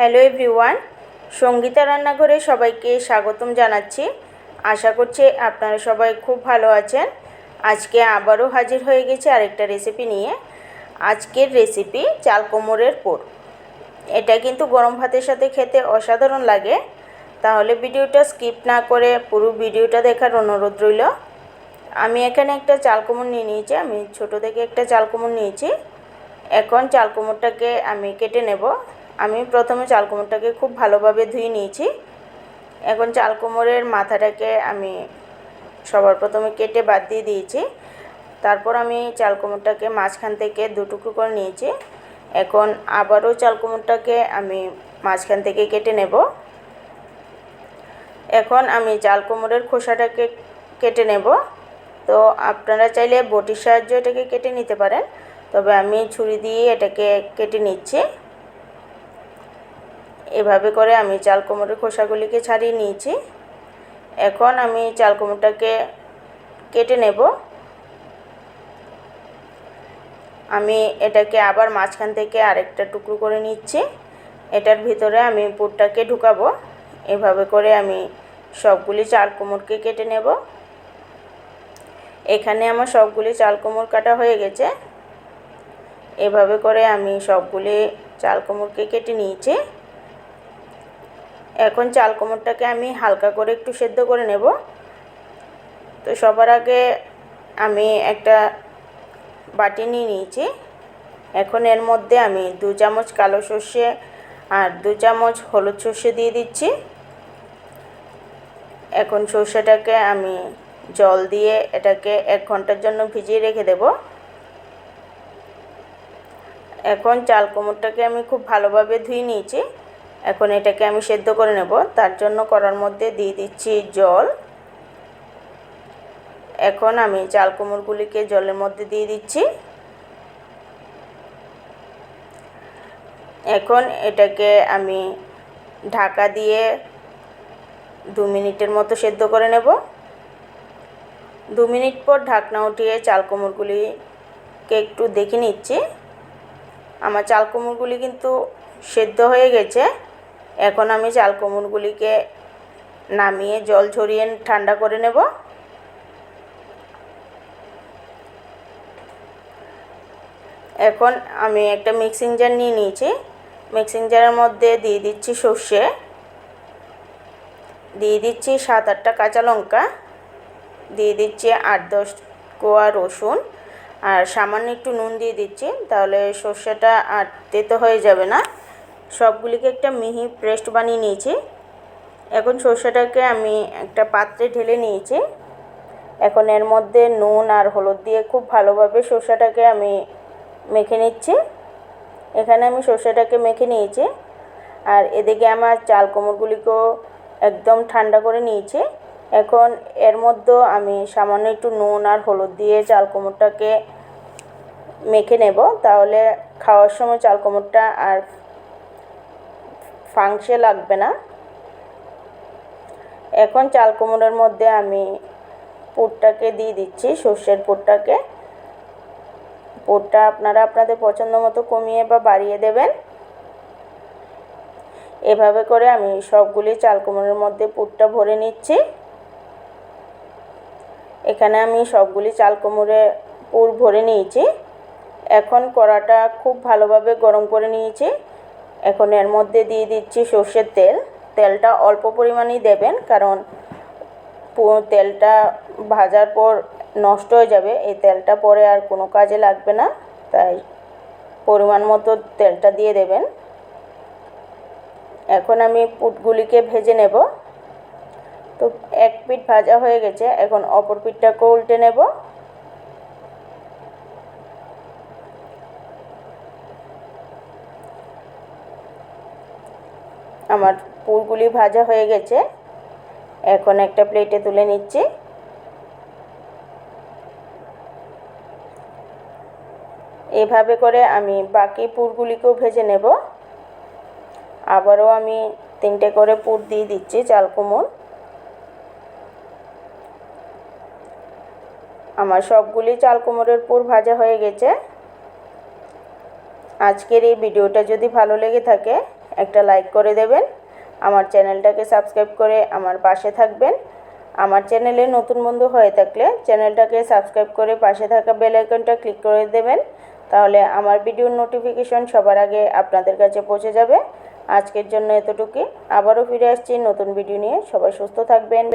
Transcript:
Hello everyone, Sangeeta রান্নাঘরে সবাইকে স্বাগতম জানাচ্ছি। আশা করছি আপনারা সবাই খুব ভালো আছেন। আজকে আবারও হাজির হয়ে গেছে আরেকটা রেসিপি নিয়ে। আজকের রেসিপি চাল কোমরের পোর এটা কিন্তু গরম ভাতের সাথে খেতে অসাধারণ লাগে। তাহলে ভিডিওটা স্কিপ না করে পুরো ভিডিওটা দেখার অনুরোধ রইল। আমি এখানে একটা চাল কোমর নিয়ে নিয়েছি, আমি ছোট থেকে একটা চাল কোমর নিয়েছি। এখন চাল কোমরটাকে আমি কেটে নেব। আমি প্রথমে চাল কোমরটাকে খুব ভালোভাবে ধুয়ে নিয়েছি। এখন চাল কোমরের মাথাটাকে আমি সবার প্রথমে কেটে বাদ দিয়ে দিয়েছি। তারপর আমি চাল কোমরটাকে মাঝখান থেকে দুটুকরো করে নিয়েছি। এখন আবারও চাল কোমরটাকে আমি মাঝখান থেকে কেটে নেব। এখন আমি চাল কোমরের খোসাটাকে কেটে নেব। তো আপনারা চাইলে বটির সাহায্যে এটাকে কেটে নিতে পারেন। তবে আমি ছুরি দিয়ে এটাকে কেটে নিচ্ছি। এভাবে করে আমি চাল কোমরের খোসাগুলিকে ছাড়িয়ে নিয়েছি। এখন আমি চাল কোমরটাকে কেটে নেব। আমি এটাকে আবার মাঝখান থেকে আরেকটা টুকরো করে নিচ্ছি। এটার ভিতরে আমি পুরটাকে ঢুকাবো। এভাবে করে আমি সবগুলি চাল কোমরকে কেটে নেব। এখানে আমার সবগুলি চাল কোমর কাটা হয়ে গেছে। এভাবে করে আমি সবগুলি চাল কোমরকে কেটে নিয়েছি। এখন চাল কোমরটাকে আমি হালকা করে একটু সেদ্ধ করে নেব। তো সবার আগে আমি একটা বাটি নিয়ে নিয়েছি। এখন এর মধ্যে আমি দু চামচ কালো সর্ষে আর দু চামচ হলুদ সর্ষে দিয়ে দিচ্ছি। এখন সর্ষেটাকে আমি জল দিয়ে এটাকে এক ঘণ্টার জন্য ভিজিয়ে রেখে দেব। এখন চাল কোমরটাকে আমি খুব ভালোভাবে ধুয়ে নিয়েছি। এখন এটাকে আমি সেদ্ধ করে নেব। তার জন্য করার মধ্যে দিয়ে দিচ্ছি জল। এখন আমি চাল কোমরগুলিকে জলের মধ্যে দিয়ে দিচ্ছি। এখন এটাকে আমি ঢাকা দিয়ে দু মিনিটের মতো সেদ্ধ করে নেব। দু মিনিট পর ঢাকনা উঠিয়ে চাল কোমরগুলিকে একটু দেখে নিচ্ছি। আমার চাল কোমরগুলি কিন্তু সেদ্ধ হয়ে গেছে। এখন আমি চাল কোমরগুলিকে নামিয়ে জল ঝরিয়ে ঠান্ডা করে নেব। এখন আমি একটা মিক্সিং জার নিয়ে নিয়েছি। মিক্সিং জারের মধ্যে দিয়ে দিচ্ছি সর্ষে। দিয়ে দিচ্ছি সাত আটটা কাঁচা লঙ্কা। দিয়ে দিচ্ছি আট দশ কোয়া রসুন। আর সামান্য একটু নুন দিয়ে দিচ্ছি, তাহলে সর্ষেটা আর তেতো হয়ে যাবে না। সবগুলিকে একটা মিহি পেস্ট বানিয়ে নিয়েছি। এখন সর্ষেটাকে আমি একটা পাত্রে ঢেলে নিয়েছি। এখন এর মধ্যে নুন আর হলুদ দিয়ে খুব ভালোভাবে সর্ষেটাকে আমি মেখে নিচ্ছি। এখানে আমি সর্ষেটাকে মেখে নিয়েছি। আর এদিকে আমার চাল কোমরগুলিকেও একদম ঠান্ডা করে নিয়েছি। এখন এর মধ্যেও আমি সামান্য একটু নুন আর হলুদ দিয়ে চাল কোমরটাকে মেখে নেব। তাহলে খাওয়ার সময় চাল কোমরটা আর ফাংশে লাগবে না। এখন চাল কোমরের মধ্যে আমি পুরটাকে দিয়ে দিচ্ছি, সর্ষের পুরটাকে। পুরটা আপনারা আপনাদের পছন্দ মতো কমিয়ে বা বাড়িয়ে দেবেন। এভাবে করে আমি সবগুলি চাল কোমরের মধ্যে পুরটা ভরে নিচ্ছি। এখানে আমি সবগুলি চাল কোমরে পুর ভরে নিয়েছি। এখন কড়াটা খুব ভালোভাবে গরম করে নিয়েছি। এখন এর মধ্যে দিয়ে দিচ্ছি সর্ষের তেল। তেলটা অল্প পরিমাণেই দেবেন, কারণ তেলটা ভাজার পর নষ্ট হয়ে যাবে। এই তেলটা পরে আর কোনো কাজে লাগবে না, তাই পরিমাণ মতো তেলটা দিয়ে দেবেন। এখন আমি পুটগুলিকে ভেজে নেব। তো এক পিঠ ভাজা হয়ে গেছে, এখন অপর পিঠটাকেও উল্টে নেব। আমার পুরগুলি ভাজা হয়ে গেছে। এখন একটা প্লেটে তুলে নিচ্ছি। এভাবে করে আমি বাকি পুরগুলিকেও ভেজে নেব। আবারও আমি তিনটে করে পুর দিয়ে দিচ্ছি, চাল কুমড়। আমার সবগুলি চাল কুমড়োর পুর ভাজা হয়ে গেছে। আজকের এই ভিডিওটা যদি ভালো লেগে থাকে একটা লাইক করে দেবেন। আমার চ্যানেলটাকে সাবস্ক্রাইব করে আমার পাশে থাকবেন। আমার চ্যানেলে নতুন বন্ধু হয়ে থাকলে চ্যানেলটাকে সাবস্ক্রাইব করে পাশে থাকা বেল আইকনটা ক্লিক করে দেবেন। তাহলে আমার ভিডিওর নোটিফিকেশন সবার আগে আপনাদের কাছে পৌঁছে যাবে। আজকের জন্য এতটুকুই। আবারও ফিরে আসছি নতুন ভিডিও নিয়ে। সবাই সুস্থ থাকবেন।